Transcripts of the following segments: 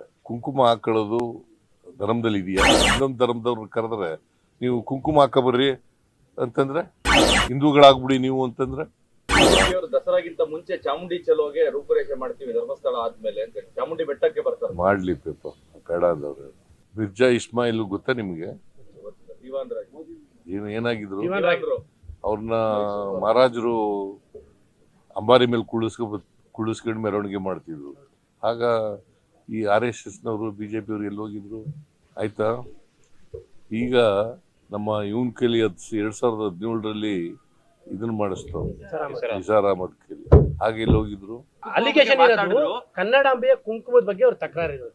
ಬರ್ದಿದ್ದಾರೆ ಕುಂಕುಮ ಹಾಕೊಳ್ಳೋದು ಧರ್ಮದಲ್ಲಿ ಇದೆಯಾ? ಇನ್ನೊಂದು ಧರ್ಮದವ್ರು ಕರೆದ್ರೆ ನೀವು ಕುಂಕುಮ ಹಾಕಬರ್ರಿ ಅಂತಂದ್ರೆ? ಹಿಂದೂಗಳಾಗ್ಬಿಡಿ ನೀವು ಅಂತಂದ್ರೆ? ಅವರು ದಸರಾಗಿಂತ ಮುಂಚೆ ಚಾಮುಂಡಿ ಚಲೋಗೆ ರೂಪುರೇಷೆ ಮಾಡ್ತೀವಿ ಧರ್ಮಸ್ಥಳ ಆದ್ಮೇಲೆ ಅಂತ ಚಾಮುಂಡಿ ಬೆಟ್ಟಕ್ಕೆ ಬರ್ತಾರೆ. ಮಾಡ್ಲಿ ಪೇಪ ಬೇಡಾದವ್ರು ಮಿರ್ಜಾ ಇಸ್ಮಾಯಿಲ್ ಗೊತ್ತಾ ನಿಮ್ಗೆ? ಏನು ಏನಾಗಿದ್ರು? ಅವ್ರನ್ನ ಮಹಾರಾಜರು ಅಂಬಾರಿ ಮೇಲೆ ಕುಳಿಸ್ಕೊ ಕುಳಿಸ್ಕೊಂಡು ಮೆರವಣಿಗೆ ಮಾಡ್ತಿದ್ರು. ಆಗ ಈ ಆರ್ ಎಸ್ ಎಸ್ನವರು ಬಿ ಜೆ ಪಿಯವರು ಎಲ್ಲಿ ಹೋಗಿದ್ರು ಆಯ್ತಾ? ಈಗ ನಮ್ಮ ಇವನ್ ಕೈಲಿ ಹತ್ತು ಎರಡ್ ಸಾವಿರದ ಹದಿನೇಳರಲ್ಲಿ ಇದನ್ನ ಮಾಡಿಸ್ತು ನಿಸಾರ್ ಅಹಮದ್ ಕೈಲಿ. ಹಾಗೆ ಎಲ್ಲಿ ಹೋಗಿದ್ರು. ಕನ್ನಡಾಂಬೆಯ ಕುಂಕುಮದ ಬಗ್ಗೆ ಅವ್ರ ತಕರಾರು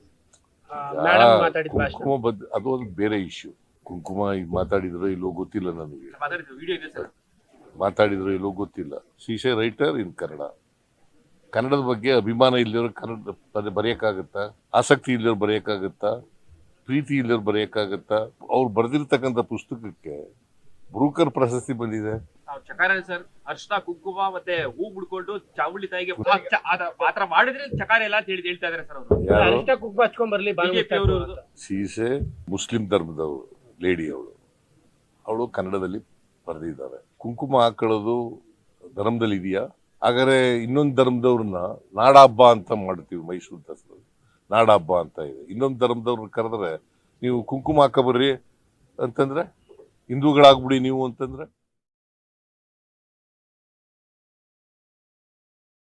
ಕುಂಕುಮ ಬದ್ ಅದು ಒಂದು ಬೇರೆ ಇಶ್ಯೂ ಕುಂಕುಮ ಈಗ ಮಾತಾಡಿದ್ರು ಇಲ್ಲೋ ಗೊತ್ತಿಲ್ಲ ನನಗೆ. ಮಾತಾಡಿದ್ರು ಇಲ್ಲೋ ಗೊತ್ತಿಲ್ಲ. ಶೀಶೆ ರೈಟರ್ ಇನ್ ಕನ್ನಡ. ಕನ್ನಡದ ಬಗ್ಗೆ ಅಭಿಮಾನ ಇಲ್ಲಿರೋ ಕನ್ನಡ ಬರೆಯಕ್ಕಾಗತ್ತಾ? ಆಸಕ್ತಿ ಇಲ್ಲಿರೋ ಬರೆಯಕ್ಕಾಗತ್ತಾ? ಪ್ರೀತಿ ಇಲ್ಲಿರೋ ಬರೆಯಕ್ಕಾಗತ್ತಾ? ಅವ್ರು ಬರೆದಿರ್ತಕ್ಕಂಥ ಪುಸ್ತಕಕ್ಕೆ ಬ್ರೂಕರ್ ಪ್ರಶಸ್ತಿ ಬಂದಿದೆ. ಚಕಾರ ಸರ್ ಅರ್ಶನ ಕುಂಕುಮ ಮತ್ತೆ ಹೂ ಬಿಡ್ಕೊಂಡು ಚಾವುಳಿ ತಾಯಿಗೆ ಪಾತ್ರ ಆತರ ಮಾಡಿದ್ರೆ ಚಕಾರ ಎಲ್ಲ ಅಂತ ಹೇಳಿ ಹೇಳ್ತಾ ಇದಾರೆ ಸರ್ ಅವರು. ಕುಂಕುಮ ಹಚ್ಕೊಂಡ್ ಬರ್ಲಿ ಸೀಸೆ ಮುಸ್ಲಿಂ ಧರ್ಮದವರು ಲೇಡಿ ಅವಳು ಅವಳು ಕನ್ನಡದಲ್ಲಿ ಬರೆದಿದ್ದಾರೆ. ಕುಂಕುಮ ಹಾಕೊಳ್ಳೋದು ಧರ್ಮದಲ್ಲಿ ಇದೆಯಾ ಹಾಗಾದ್ರೆ ಇನ್ನೊಂದು ಧರ್ಮದವ್ರನ್ನ ನಾಡಹಬ್ಬ ಅಂತ ಮಾಡ್ತೀವಿ ಮೈಸೂರು ದಸರಾ ನಾಡಹಬ್ಬ ಅಂತ ಇದೆ. ಇನ್ನೊಂದು ಧರ್ಮದವ್ರನ್ನ ಕರೆದ್ರೆ ನೀವು ಕುಂಕುಮ ಹಾಕ ಬರ್ರಿ ಅಂತಂದ್ರೆ, ಹಿಂದೂಗಳಾಗ್ಬಿಡಿ ನೀವು ಅಂತಂದ್ರೆ